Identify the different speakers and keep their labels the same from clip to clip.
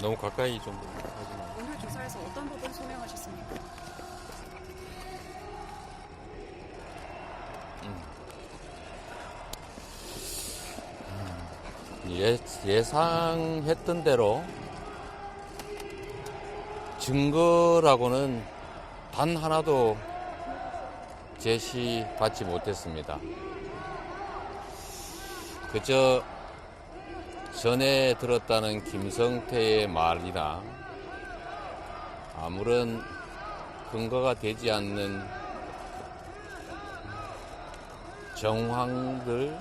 Speaker 1: 너무 가까이 좀 하지 마.
Speaker 2: 오늘 조사에서 어떤 부분 소명하셨습니까?
Speaker 1: 예, 예상했던 대로 증거라고는 단 하나도 제시받지 못했습니다. 그저 전에 들었다는 김성태의 말이나 아무런 근거가 되지 않는 정황들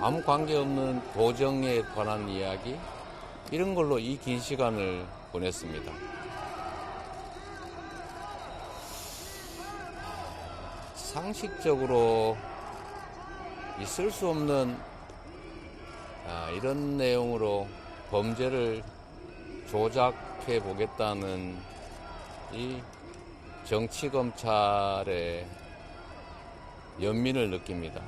Speaker 1: 아무 관계없는 도정에 관한 이야기 이런 걸로 이 긴 시간을 보냈습니다. 상식적으로 있을 수 없는 아, 이런 내용으로 범죄를 조작해 보겠다는 이 정치 검찰의 연민을 느낍니다.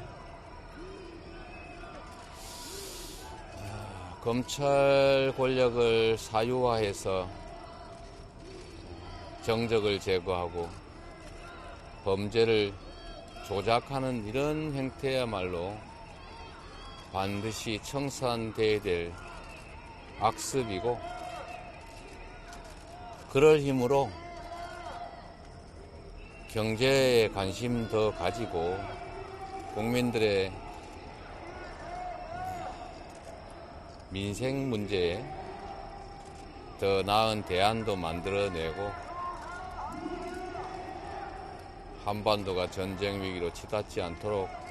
Speaker 1: 검찰 권력을 사유화해서 정적을 제거하고 범죄를 조작하는 이런 행태야말로 반드시 청산돼야 될 악습이고 그럴 힘으로 경제에 관심 더 가지고 국민들의 민생 문제에 더 나은 대안도 만들어내고 한반도가 전쟁 위기로 치닫지 않도록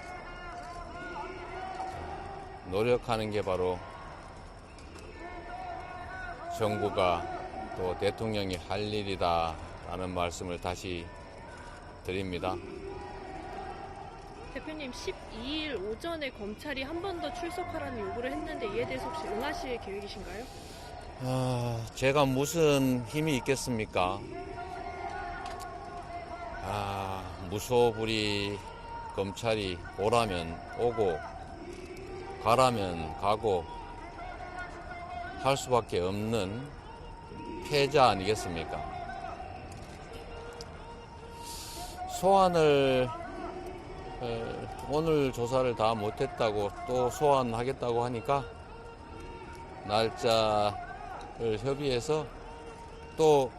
Speaker 1: 노력하는 게 바로 정부가 또 대통령이 할 일이다 라는 말씀을 다시 드립니다.
Speaker 3: 대표님 12일 오전에 검찰이 한 번 더 출석하라는 요구를 했는데 이에 대해서 혹시 응하실 계획이신가요?
Speaker 1: 아, 제가 무슨 힘이 있겠습니까? 아, 무소불위 검찰이 오라면 오고 가라면 가고 할 수밖에 없는 패자 아니겠습니까? 소환을 에, 오늘 조사를 다 못했다고 또 소환하겠다고 하니까 날짜를 협의해서 또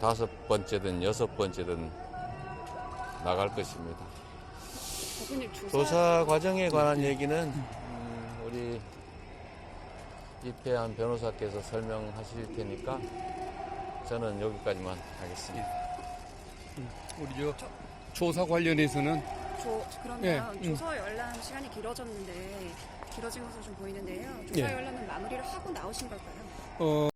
Speaker 1: 다섯 번째든 여섯 번째든 나갈 것입니다.
Speaker 2: 대표님 조사,
Speaker 1: 조사 과정에 관한 얘기는 음, 우리 이태한 변호사께서 설명하실 테니까 저는 여기까지만 하겠습니다.
Speaker 4: 우리 저 조사 관련해서는
Speaker 2: 조, 그러면
Speaker 4: 예, 음.
Speaker 2: 조사 열람 시간이 길어졌는데 길어진 것으로 좀 보이는데요. 조사
Speaker 4: 예.
Speaker 2: 열람은 마무리를 하고 나오신 걸까요?
Speaker 4: 어